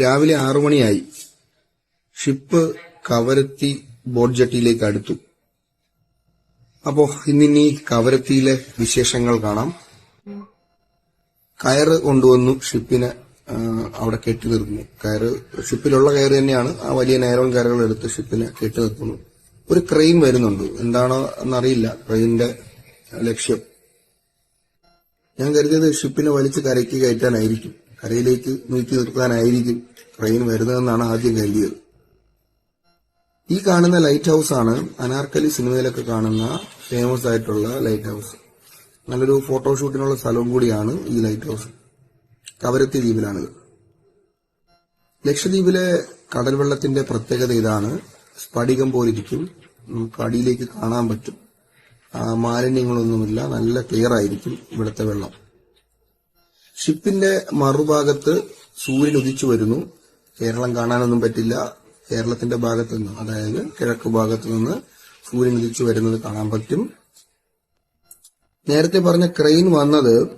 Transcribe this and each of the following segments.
രാവിലെ ആറു മണിയായി. ഷിപ്പ് കവരത്തി ബോട്ട് ജെട്ടിയിലേക്ക് അടുത്തു. അപ്പോ ഇന്നിനി കവരത്തിയിലെ വിശേഷങ്ങൾ കാണാം. കയറ് കൊണ്ടുവന്നു ഷിപ്പിനെ അവിടെ കെട്ടി നിർത്തുന്നു. കയറ് ഷിപ്പിലുള്ള കയർ തന്നെയാണ് ആ വലിയ നൈലോൺ കയറുകൾ എടുത്ത് ഷിപ്പിനെ കെട്ടി നിർത്തുന്നു. ഒരു ക്രെയിൻ വരുന്നുണ്ട്. എന്താണോ എന്നറിയില്ല. ക്രെയിനിന്റെ ലക്ഷ്യം. ഞാൻ കരുതിയത് ഷിപ്പിനെ വലിച്ച് കരയ്ക്ക് കയറ്റാനായിരിക്കും. കരയിലേക്ക് നീക്കി നിർത്താനായിരിക്കും ട്രെയിൻ വരുന്നതെന്നാണ് ആദ്യം കരുതിയത്. ഈ കാണുന്ന ലൈറ്റ് ഹൗസ് ആണ് അനാർക്കലി സിനിമയിലൊക്കെ കാണുന്ന ഫേമസ് ആയിട്ടുള്ള ലൈറ്റ് ഹൗസ് നല്ലൊരു ഫോട്ടോഷൂട്ടിനുള്ള സ്ഥലവും കൂടിയാണ് ഈ ലൈറ്റ് ഹൗസ് കവരത്തി ദ്വീപിലാണിത്. ലക്ഷദ്വീപിലെ കടൽ വെള്ളത്തിന്റെ പ്രത്യേകത ഇതാണ്. സ്ഫടികം പോലിരിക്കും. നമുക്ക് അടിയിലേക്ക് കാണാൻ പറ്റും. മാലിന്യങ്ങളൊന്നുമില്ല. നല്ല ക്ലിയർ ആയിരിക്കും ഇവിടുത്തെ വെള്ളം. ഷിപ്പിന്റെ മറുഭാഗത്ത് സൂര്യൻ ഉദിച്ചു വരുന്നു. കേരളം കാണാനൊന്നും പറ്റില്ല. കേരളത്തിന്റെ ഭാഗത്ത് നിന്ന് അതായത് കിഴക്ക് ഭാഗത്ത് നിന്ന് സൂര്യൻ ഉദിച്ചു വരുന്നത് കാണാൻ പറ്റും. നേരത്തെ പറഞ്ഞ ക്രെയിൻ വന്നത്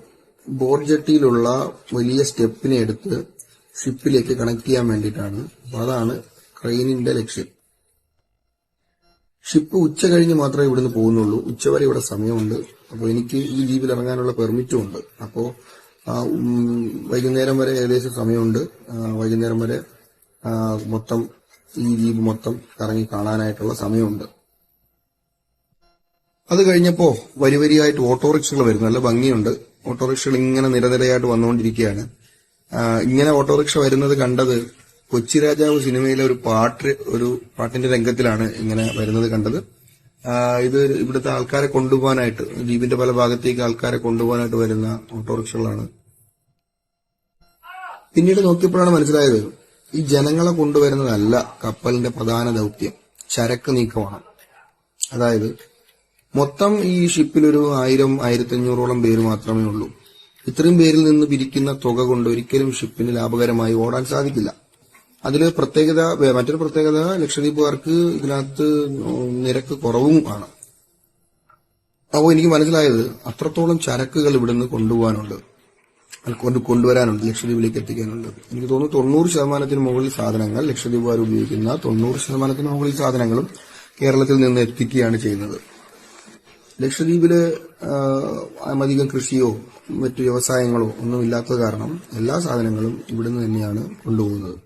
ബോർജട്ടിയിലുള്ള ജെട്ടിയിലുള്ള വലിയ സ്റ്റെപ്പിനെ എടുത്ത് ഷിപ്പിലേക്ക് കണക്ട് ചെയ്യാൻ വേണ്ടിയിട്ടാണ്. അപ്പൊ അതാണ് ക്രെയിനിന്റെ ലക്ഷ്യം. ഷിപ്പ് ഉച്ച കഴിഞ്ഞ് മാത്രമേ ഇവിടുന്ന് പോകുന്നുള്ളൂ. ഉച്ചവരെ ഇവിടെ സമയമുണ്ട്. അപ്പോൾ എനിക്ക് ഈ ദ്വീപിൽ ഇറങ്ങാനുള്ള പെർമിറ്റും ഉണ്ട്. അപ്പോ ആ, ഉം, വൈകുന്നേരം വരെ ഏകദേശം സമയമുണ്ട്. വൈകുന്നേരം വരെ മൊത്തം ഈ ദ്വീപ് മൊത്തം കറങ്ങി കാണാനായിട്ടുള്ള സമയമുണ്ട്. അത് കഴിഞ്ഞപ്പോ വരി വരിയായിട്ട് ഓട്ടോറിക്ഷകൾ വരുന്നു. നല്ല ഭംഗിയുണ്ട്. ഓട്ടോറിക്ഷകൾ ഇങ്ങനെ നിരനിരയായിട്ട് വന്നുകൊണ്ടിരിക്കുകയാണ്. ഇങ്ങനെ ഓട്ടോറിക്ഷ വരുന്നത് കണ്ടത് കൊച്ചി രാജാവ് സിനിമയിലെ ഒരു പാട്ട് ഒരു പാട്ടിന്റെ രംഗത്തിലാണ് ഇങ്ങനെ വരുന്നത് കണ്ടത്. ഇത് ഇവിടുത്തെ ആൾക്കാരെ കൊണ്ടുപോകാനായിട്ട് ദ്വീപിന്റെ പല ഭാഗത്തേക്ക് ആൾക്കാരെ കൊണ്ടുപോകാനായിട്ട് വരുന്ന ഓട്ടോറിക്ഷകളാണ്. പിന്നീട് നോക്കിയപ്പോഴാണ് മനസ്സിലായത് ഈ ജനങ്ങളെ കൊണ്ടുവരുന്നതല്ല കപ്പലിന്റെ പ്രധാന ദൗത്യം ചരക്ക് നീക്കമാണ്. അതായത് മൊത്തം ഈ ഷിപ്പിൽ ഒരു ആയിരം ആയിരത്തി അഞ്ഞൂറോളം പേര് മാത്രമേ ഉള്ളൂ. ഇത്രയും പേരിൽ നിന്ന് പിരിക്കുന്ന തുക കൊണ്ട് ഒരിക്കലും ഷിപ്പിന് ലാഭകരമായി ഓടാൻ സാധിക്കില്ല. അതിൽ പ്രത്യേകത മറ്റൊരു പ്രത്യേകത ലക്ഷദ്വീപുകാർക്ക് ഇതിനകത്ത് നിരക്ക് കുറവും ആണ്. അപ്പോൾ എനിക്ക് മനസ്സിലായത് അത്രത്തോളം ചരക്കുകൾ ഇവിടുന്ന് കൊണ്ടുപോകാനുണ്ട്. കൊണ്ട് കൊണ്ടുവരാനുണ്ട് ലക്ഷദ്വീപിലേക്ക് എത്തിക്കാനുണ്ട്. എനിക്ക് തോന്നുന്നു തൊണ്ണൂറ് ശതമാനത്തിന് മുകളിൽ സാധനങ്ങൾ ലക്ഷദ്വീപുകാർ ഉപയോഗിക്കുന്ന തൊണ്ണൂറ് ശതമാനത്തിന് മുകളിൽ സാധനങ്ങളും കേരളത്തിൽ നിന്ന് എത്തിക്കുകയാണ് ചെയ്യുന്നത്. ലക്ഷദ്വീപിൽ അധികം കൃഷിയോ മറ്റു വ്യവസായങ്ങളോ ഒന്നും ഇല്ലാത്തത് കാരണം എല്ലാ സാധനങ്ങളും ഇവിടുന്ന് തന്നെയാണ് കൊണ്ടുപോകുന്നത്.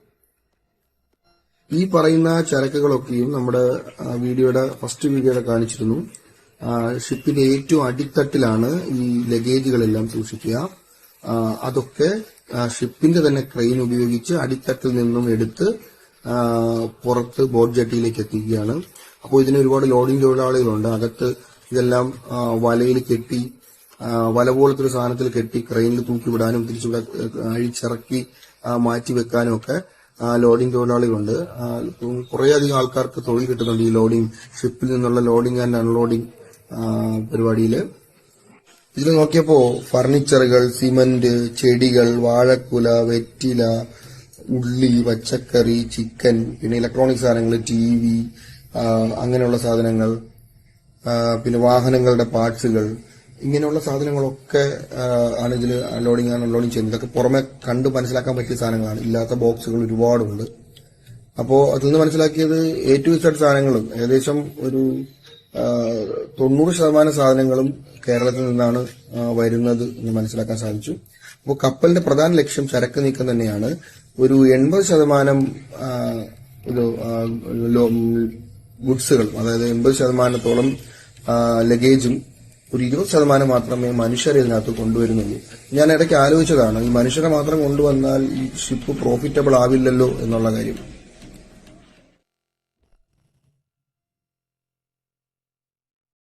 ഈ പറയുന്ന ചരക്കുകളൊക്കെയും നമ്മുടെ വീഡിയോയുടെ ഫസ്റ്റ് വീഡിയോയുടെ കാണിച്ചിരുന്നു. ഷിപ്പിന്റെ ഏറ്റവും അടിത്തട്ടിലാണ് ഈ ലഗേജുകളെല്ലാം സൂക്ഷിക്കുക. അതൊക്കെ ഷിപ്പിന്റെ തന്നെ ക്രെയിൻ ഉപയോഗിച്ച് അടിത്തട്ടിൽ നിന്നും എടുത്ത് പുറത്ത് ബോട്ട് ജെട്ടിയിലേക്ക് എത്തിക്കുകയാണ്. അപ്പോൾ ഇതിന് ഒരുപാട് ലോഡിംഗ് തൊഴിലാളികളുണ്ട്. അകത്ത് ഇതെല്ലാം വലയിൽ കെട്ടി വല പോലത്തെ ഒരു സാധനത്തിൽ കെട്ടി ക്രെയിനിൽ തൂക്കി വിടാനും തിരിച്ചുവിടെ അഴിച്ചിറക്കി മാറ്റിവെക്കാനും മാറ്റി വെക്കാനും ഒക്കെ ലോഡിംഗ് തൊഴിലാളികളുണ്ട്. കുറേയധികം ആൾക്കാർക്ക് തൊഴിൽ കിട്ടുന്നുണ്ട് ഈ ലോഡിംഗ് ഷിപ്പിൽ നിന്നുള്ള ലോഡിംഗ് ആൻഡ് അൺലോഡിംഗ് പരിപാടിയിൽ ഇതിൽ നോക്കിയപ്പോ ഫർണിച്ചറുകൾ സിമന്റ് ചെടികൾ വാഴക്കുല വെറ്റില ഉള്ളി പച്ചക്കറി ചിക്കൻ പിന്നെ ഇലക്ട്രോണിക് സാധനങ്ങൾ ടി വി അങ്ങനെയുള്ള സാധനങ്ങൾ പിന്നെ വാഹനങ്ങളുടെ പാർട്സുകൾ ഇങ്ങനെയുള്ള സാധനങ്ങളൊക്കെ ആണ് ഇതിൽ അൺലോഡിങ് ആണ് അൺലോഡിംഗ് ചെയ്യുന്നത്. ഇതൊക്കെ പുറമെ കണ്ട് മനസ്സിലാക്കാൻ പറ്റിയ സാധനങ്ങളാണ്. ഇല്ലാത്ത ബോക്സുകൾ ഒരുപാടുണ്ട്. അപ്പോൾ അതിൽ നിന്ന് മനസ്സിലാക്കിയത് എ ടു ഇസഡ് സാധനങ്ങളും ഏകദേശം ഒരു തൊണ്ണൂറ് ശതമാനം സാധനങ്ങളും കേരളത്തിൽ നിന്നാണ് വരുന്നത് എന്ന് മനസ്സിലാക്കാൻ സാധിച്ചു. അപ്പോൾ കപ്പലിന്റെ പ്രധാന ലക്ഷ്യം ചരക്ക് നീക്കം തന്നെയാണ്. ഒരു എൺപത് ശതമാനം ഗുഡ്സുകൾ അതായത് എൺപത് ശതമാനത്തോളം ലഗേജും ഒരു ഇരുപത് ശതമാനം മാത്രമേ മനുഷ്യരെ ഇതിനകത്ത് കൊണ്ടുവരുന്നുള്ളൂ. ഞാൻ ഇടയ്ക്ക് ആലോചിച്ചതാണ് ഈ മനുഷ്യരെ മാത്രം കൊണ്ടുവന്നാൽ ഈ ഷിപ്പ് പ്രോഫിറ്റബിൾ ആവില്ലല്ലോ എന്നുള്ള കാര്യം.